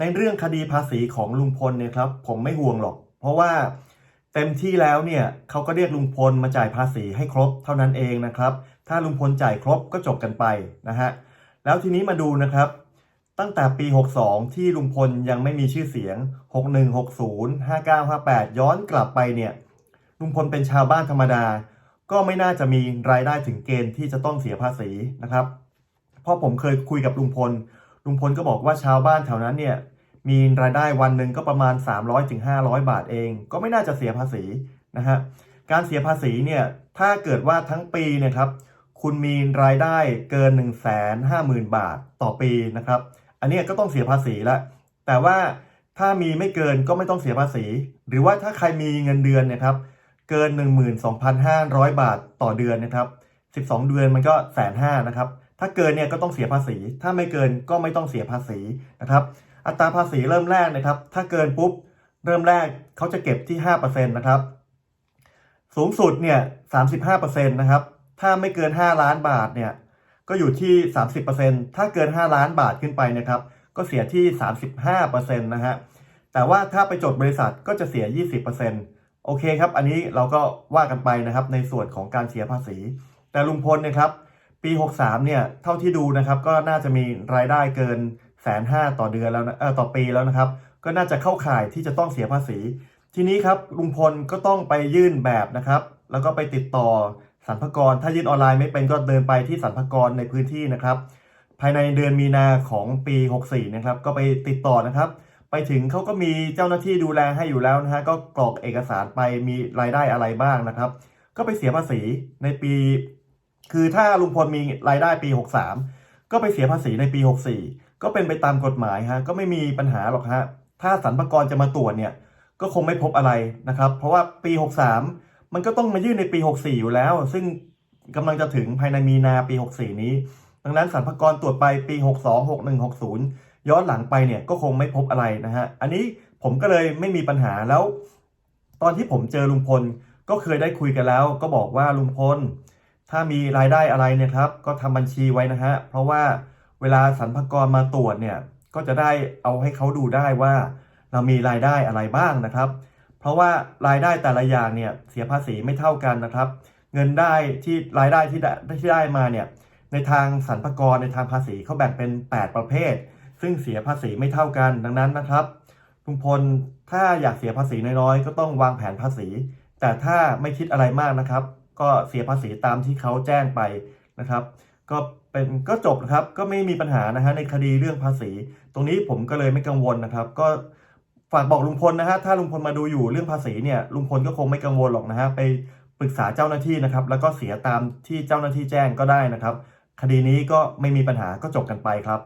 ในเรื่องคดีภาษีของลุงพลเนี่ยครับผมไม่ห่วงหรอก เพราะว่าเต็มที่แล้วเนี่ยเขาก็เรียกลุงพลมาจ่ายภาษีให้ครบเท่านั้นเองนะครับ ถ้าลุงพลจ่ายครบก็จบกันไปนะฮะแล้วทีนี้มาดูนะครับ ตั้งแต่ปี 62 ที่ลุงพลยังไม่มีชื่อเสียง 61 60 59 58 ย้อนกลับไปเนี่ยลุงพลเป็นชาวบ้านธรรมดา ก็ไม่น่าจะมีรายได้ถึงเกณฑ์ที่จะต้องเสียภาษีนะครับเพราะผมเคยคุยกับลุงพล ลุงพลก็บอกว่าชาวบ้านแถวนั้นเนี่ยมีรายได้วันหนึ่งก็ประมาณ 300-500ถึง500 บาทเอง ก็ไม่น่าจะเสียภาษีนะฮะการเสียภาษีเนี่ยถ้าเกิดว่าทั้งปีเนี่ยครับคุณมีรายได้เกิน 1 5 0 0 0 0 บาทต่อปีนะครับ อันนี้ก็ต้องเสียภาษีละแต่ว่าถ้ามีไม่เกินก็ไม่ต้องเสียภาษี หรือว่าถ้าใครมีเงินเดือนเนะครับเกิน 12,500 บาทต่อเดือนนะครับ 12 เดือนมันก็แสนห้านะครับ ถ้าเกินเนี่ยก็ต้องเสียภาษี ถ้าไม่เกินก็ไม่ต้องเสียภาษีนะครับ อัตราภาษีเริ่มแรกนะครับ ถ้าเกินปุ๊บเริ่มแรกเขาจะเก็บที่5%นะครับ สูงสุดเนี่ย35%นะครับ ถ้าไม่เกิน 5 ล้านบาทเนี่ยก็อยู่ที่ 30%ถ้าเกิน 5 ล้านบาทขึ้นไปนะครับ ก็เสียที่ 35%นะฮะ แต่ว่าถ้าไปจดบริษัทก็จะเสีย 20%โอเคครับ อันนี้เราก็ว่ากันไปนะครับในส่วนของการเสียภาษี แต่ลุงพลเนะครับ ปี 63 เนี่ย เท่าที่ดูนะครับ ก็น่าจะมีรายได้เกินแสนห้าต่อเดือนแล้วนะเออต่อปีแล้วนะครับ ก็น่าจะเข้าข่ายที่จะต้องเสียภาษี ทีนี้ครับลุงพลก็ต้องไปยื่นแบบนะครับ แล้วก็ไปติดต่อสรรพากร ถ้ายื่นออนไลน์ไม่เป็นก็เดินไปที่สรรพากรในพื้นที่นะครับ ภายในเดือนมีนาของปี 64 นะครับ ก็ไปติดต่อนะครับ ไปถึงเขาก็มีเจ้าหน้าที่ดูแลให้อยู่แล้วนะฮะ ก็กรอกเอกสารไปมีรายได้อะไรบ้างนะครับ ก็ไปเสียภาษีในปี คือถ้าลุงพลมีรายได้ปี 63 ก็ไปเสียภาษีในปี 64 ก็เป็นไปตามกฎหมายฮะก็ไม่มีปัญหาหรอกฮะถ้าสรรพากรจะมาตรวจเนี่ยก็คงไม่พบอะไรนะครับ เพราะว่าปี 63 มันก็ต้องมายื่นในปี 64 อยู่แล้ว ซึ่งกำลังจะถึงภายในมีนาปี 64 นี้ ดังนั้นสรรพากรตรวจไปปี 62 61 60 ย้อนหลังไปเนี่ยก็คงไม่พบอะไรนะฮะอันนี้ผมก็เลยไม่มีปัญหาแล้ว ตอนที่ผมเจอลุงพลก็เคยได้คุยกันแล้ว ก็บอกว่าลุงพล ถ้ามีรายได้อะไรเนี่ยครับ ก็ทำบัญชีไว้นะฮะ เพราะว่าเวลาสรรพากรมาตรวจเนี่ย ก็จะได้เอาให้เขาดูได้ว่า เรามีรายได้อะไรบ้างนะครับ เพราะว่ารายได้แต่ละอย่างเนี่ยเสียภาษีไม่เท่ากันนะครับ เงินได้ที่รายได้ที่ได้ที่ได้มาเนี่ย ในทางสรรพากรในทางภาษีเขาแบ่งเป็น 8 ประเภท ซึ่งเสียภาษีไม่เท่ากันดังนั้นนะครับลุงพลถ้าอยากเสียภาษีน้อยๆก็ต้องวางแผนภาษี แต่ถ้าไม่คิดอะไรมากนะครับ ก็เสียภาษีตามที่เขาแจ้งไปนะครับ ก็เป็นก็จบนะครับก็ไม่มีปัญหานะฮะในคดีเรื่องภาษี ตรงนี้ผมก็เลยไม่กังวลนะครับ ก็ฝากบอกลุงพลนะฮะถ้าลุงพลมาดูอยู่เรื่องภาษีเนี่ยลุงพลก็คงไม่กังวลหรอกนะฮะไปปรึกษาเจ้าหน้าที่นะครับ แล้วก็เสียตามที่เจ้าหน้าที่แจ้งก็ได้นะครับ คดีนี้ก็ไม่มีปัญหาก็จบกันไปครับ